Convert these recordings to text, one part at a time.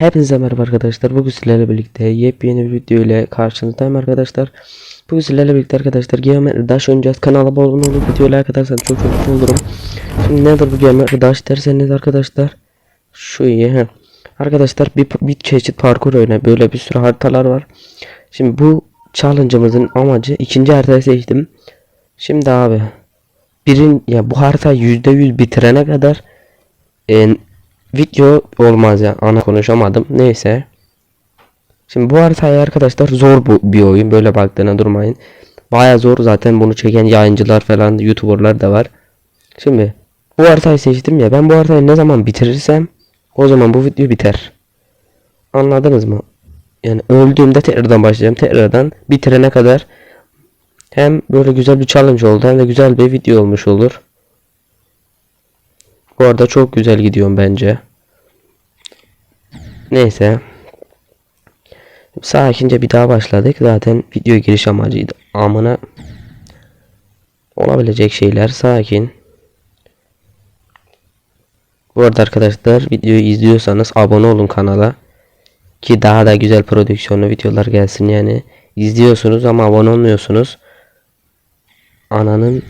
Hepinize merhaba arkadaşlar. Bugün sizlerle birlikte yepyeni bir video ile karşınızdayım arkadaşlar. Bugün sizlerle birlikte arkadaşlar Geometry Dash oynayacağız. Kanala abone olup videoyu like atarsanız çok çok mutlu olurum. Şimdi nedir bu Geometry Dash derseniz arkadaşlar. Şu iyi he. Arkadaşlar bir, bir çeşit parkur oyunu. Böyle bir sürü haritalar var. Şimdi bu challenge'ımızın amacı ikinci haritayı seçtim. Şimdi abi birin ya bu harita %100 bitirene kadar e, video olmaz ya. Ana konuşamadım. Neyse. Şimdi bu haritayı arkadaşlar zor bu bir oyun. Böyle baktığına durmayın. Baya zor zaten bunu çeken yayıncılar falan youtuberlar da var. Şimdi bu haritayı seçtim ya. Ben bu haritayı ne zaman bitirirsem o zaman bu video biter. Anladınız mı? Yani öldüğümde tekrardan başlayacağım. Tekrardan bitirene kadar hem böyle güzel bir challenge oldu hem de güzel bir video olmuş olur bu arada çok güzel gidiyorum bence. Neyse. Sakince bir daha başladık. Zaten video giriş amacıydı. Amına olabilecek şeyler sakin. Bu arada arkadaşlar videoyu izliyorsanız abone olun kanala. Ki daha da güzel prodüksiyonlu videolar gelsin yani. İzliyorsunuz ama abone olmuyorsunuz. Ananın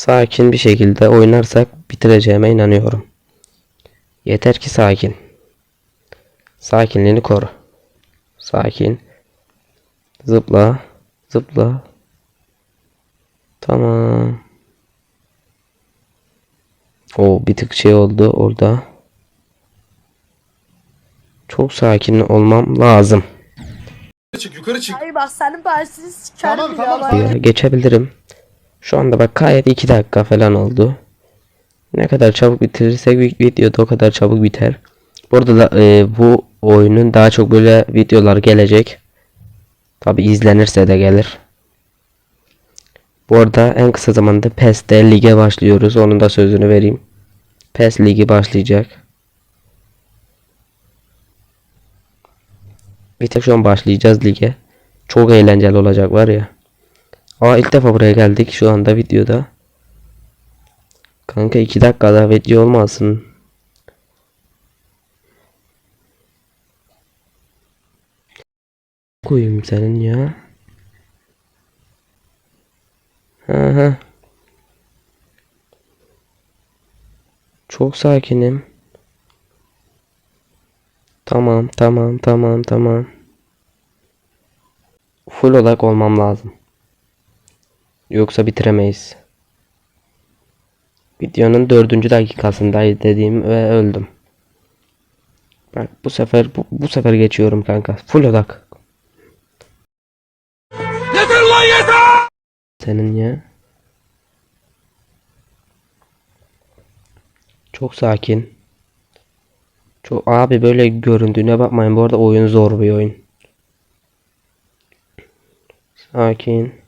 sakin bir şekilde oynarsak bitireceğime inanıyorum. Yeter ki sakin. Sakinliğini koru. Sakin. Zıpla. Zıpla. Tamam. O bir tık şey oldu orada. Çok sakin olmam lazım. çık yukarı çık. Hayır bak senin parçasını sikerim Tamam, tamam. Ya, geçebilirim. Şu anda bak gayet 2 dakika falan oldu. Ne kadar çabuk bitirirsek vi- video da o kadar çabuk biter. Bu arada da, e, bu oyunun daha çok böyle videolar gelecek. Tabi izlenirse de gelir. Bu arada en kısa zamanda PES'te lige başlıyoruz. Onun da sözünü vereyim. PES ligi başlayacak. Bir tek şu an başlayacağız lige. Çok eğlenceli olacak var ya. Aa ilk defa buraya geldik şu anda videoda. Kanka 2 dakikada video olmasın. Koyayım senin ya. Hı. Çok sakinim. Tamam, tamam, tamam, tamam. Full odak olmam lazım. Yoksa bitiremeyiz. Videonun dördüncü dakikasındayız dediğim ve öldüm. Bak bu sefer bu, bu sefer geçiyorum kanka. Full odak. Yeter lan yeter! Senin ya. Çok sakin. Çok abi böyle göründüğüne bakmayın. Bu arada oyun zor bir oyun. Sakin.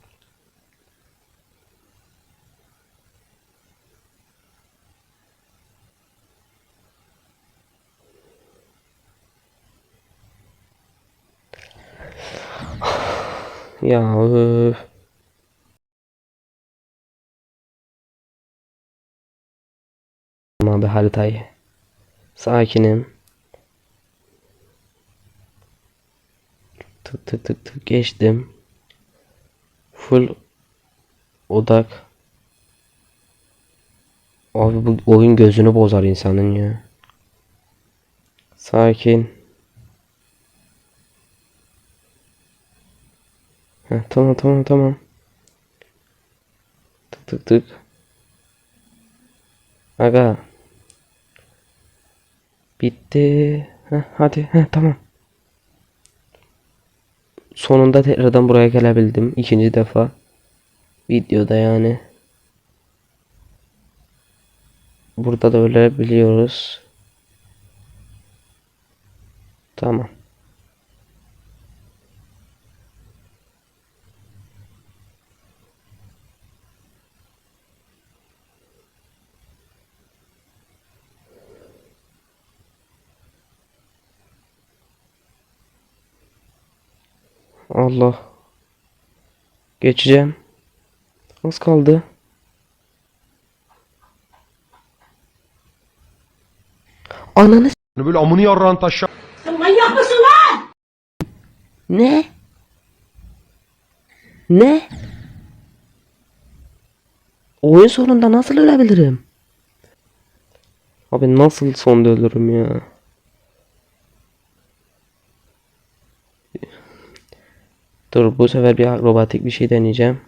Ya öf. Abi haritayı. Sakinim. Tık tık tık tık geçtim. Full odak. Abi bu oyun gözünü bozar insanın ya. Sakin. Heh, tamam tamam tamam. Tık tık tık. Aga. Bitti. Heh, hadi. Heh, tamam. Sonunda tekrardan buraya gelebildim. ikinci defa. Videoda yani. Burada da öyle biliyoruz. Tamam. Allah. Geçeceğim. Az kaldı. Ananı Hani böyle amını yarran taşa. Ne? Ne? Oyun sonunda nasıl ölebilirim? Abi nasıl sonda ölürüm ya? Dur bu sefer bir akrobatik bir şey deneyeceğim.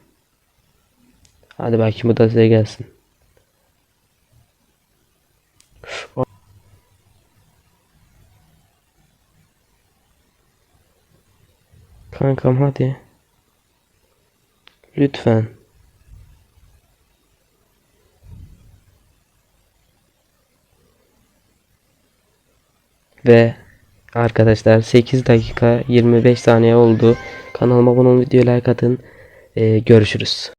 Hadi bakayım bu da size gelsin. Kankam hadi. Lütfen. Ve arkadaşlar 8 dakika 25 saniye oldu. Kanalıma abone olun, videoya like atın. Ee, görüşürüz.